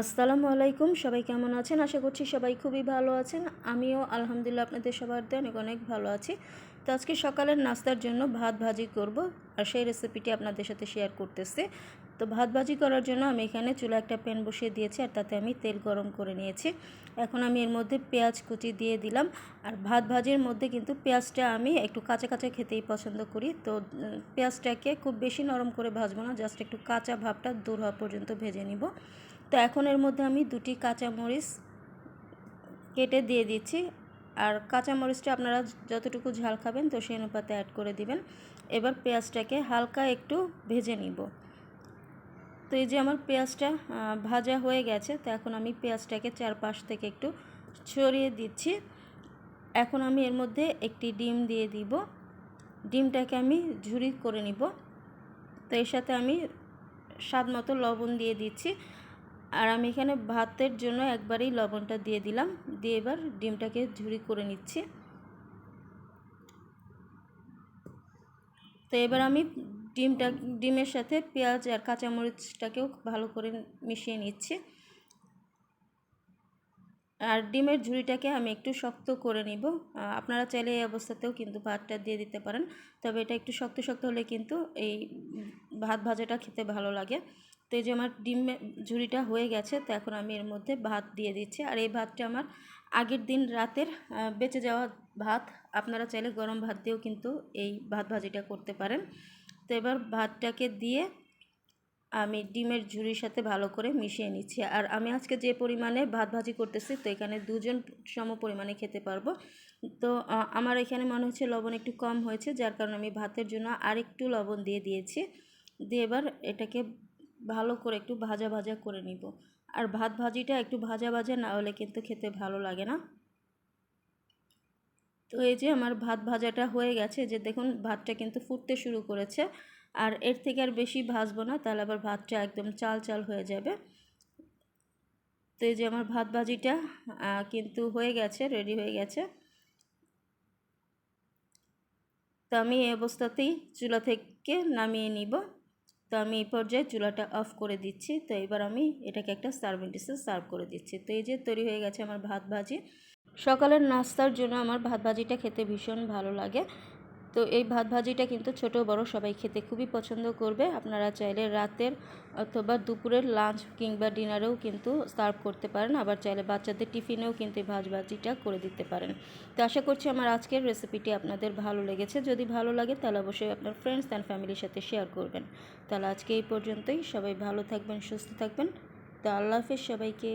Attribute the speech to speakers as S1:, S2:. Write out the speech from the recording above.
S1: আসসালামু আলাইকুম, সবাই কেমন আছেন? আশা করছি সবাই খুবই ভালো আছেন। আমিও আলহামদুলিল্লাহ আপনাদের সবার দিয়ে অনেক অনেক ভালো আছি। তো আজকে সকালের নাস্তার জন্য ভাত ভাজি করব আর সেই রেসিপিটি আপনাদের সাথে শেয়ার করতেছি। তো ভাত ভাজি করার জন্য আমি এখানে চুলা একটা প্যান বসিয়ে দিয়েছি আর তাতে আমি তেল গরম করে নিয়েছি। এখন আমি এর মধ্যে পেঁয়াজ কুচি দিয়ে দিলাম আর ভাত ভাজির মধ্যে কিন্তু পেঁয়াজটা আমি একটু কাঁচা কাঁচা খেতেই পছন্দ করি। তো পেঁয়াজটাকে খুব বেশি নরম করে ভাজবো না জাস্ট একটু কাঁচা ভাবটা দূর হওয়া পর্যন্ত ভেজে নিব। তো এখন এর মধ্যে আমি দুটি কাঁচামরিচ কেটে দিয়ে দিচ্ছি আর কাঁচামরিচটা আপনারা যতটুকু ঝাল খাবেন তো সেই অনুপাতে অ্যাড করে দিবেন। এবার পেঁয়াজটাকে হালকা একটু ভেজে নিব। তো এই যে আমার পেঁয়াজটা ভাজা হয়ে গেছে, তো এখন আমি পেঁয়াজটাকে চারপাশ থেকে একটু ছড়িয়ে দিচ্ছি। এখন আমি এর মধ্যে একটি ডিম দিয়ে দিব। ডিমটাকে আমি ঝুরি করে নিব। তো এর সাথে আমি স্বাদ মতো লবণ দিয়ে দিচ্ছি। আর আমি এখানে ভাতের জন্য একবারেই লবণটা দিয়ে দিলাম। দিয়ে এবার ডিমটাকে ঝুরি করে নিচ্ছি। তো এবার আমি ডিমটা, ডিমের সাথে পেঁয়াজ আর কাঁচামরিচটাকেও ভালো করে মিশিয়ে নিচ্ছি। আর ডিমের ঝুড়িটাকে আমি একটু শক্ত করে নিব। আপনারা চাইলে এই অবস্থাতেও কিন্তু ভাতটা দিয়ে দিতে পারেন। তবে এটা একটু শক্ত শক্ত হলে কিন্তু এই ভাত ভাজাটা খেতে ভালো লাগে। তো এই যে আমার ডিম ঝুড়িটা হয়ে গেছে, তো এখন আমি এর মধ্যে ভাত দিয়ে দিচ্ছি। আর এই ভাতটা আমার আগের দিন রাতের বেঁচে যাওয়া ভাত। আপনারা চাইলে গরম ভাত দিয়েও কিন্তু এই ভাত ভাজিটা করতে পারেন। তো এবার ভাতটাকে দিয়ে আমি ডিমের ঝুড়ির সাথে ভালো করে মিশিয়ে নিচ্ছি। আর আমি আজকে যে পরিমাণে ভাত ভাজি করতেছি, তো এখানে দুজন সম পরিমাণে খেতে পারব। তো আমার এখানে মনে হচ্ছে লবণ একটু কম হয়েছে, যার কারণে আমি ভাতের জন্য আরেকটু লবণ দিয়ে দিয়েছি। দিয়ে এবার এটাকে ভালো করে একটু ভাজা ভাজা করে নিব। আর ভাত ভাজিটা একটু ভাজা ভাজা না হলে কিন্তু খেতে ভালো লাগে না। তো এই যে আমার ভাত ভাজাটা হয়ে গেছে, যে দেখুন ভাতটা কিন্তু ফুটতে শুরু করেছে। আর এর থেকে আর বেশি ভাজবো না, তাহলে আবার ভাতটা একদম চাল চাল হয়ে যাবে। তো এই যে আমার ভাত ভাজিটা কিন্তু হয়ে গেছে রেডি হয়ে গেছে। তো আমি এই অবস্থাতেই চুলা থেকে নামিয়ে নিব। তো আমি এই পর্যায়ে চুলাটা অফ করে দিচ্ছি। তো এবার আমি এটাকে একটা সার্ভিং ডিশে সার্ভ করে দিচ্ছি। তো এই যে তৈরি হয়ে গেছে আমার ভাত ভাজি। সকালের নাস্তার জন্য আমার ভাত ভাজিটা খেতে ভীষণ ভালো লাগে। তো এই ভাত ভাজিটা কিন্তু ছোট বড় সবাই খেতে খুবই পছন্দ করবে। আপনারা চাইলে রাতের অথবা দুপুরের লাঞ্চ কিংবা ডিনারেও কিন্তু সার্ভ করতে পারেন। আবার চাইলে বাচ্চাদের টিফিনেও কিন্তু এই ভাজ ভাজিটা করে দিতে পারেন। তো আশা করছি আমার আজকের রেসিপিটি আপনাদের ভালো লেগেছে। যদি ভালো লাগে তাহলে অবশ্যই আপনার ফ্রেন্ডস অ্যান্ড ফ্যামিলির সাথে শেয়ার করবেন। তাহলে আজকে এই পর্যন্তই। সবাই ভালো থাকবেন, সুস্থ থাকবেন। তো আল্লাহ হাফিজ সবাইকে।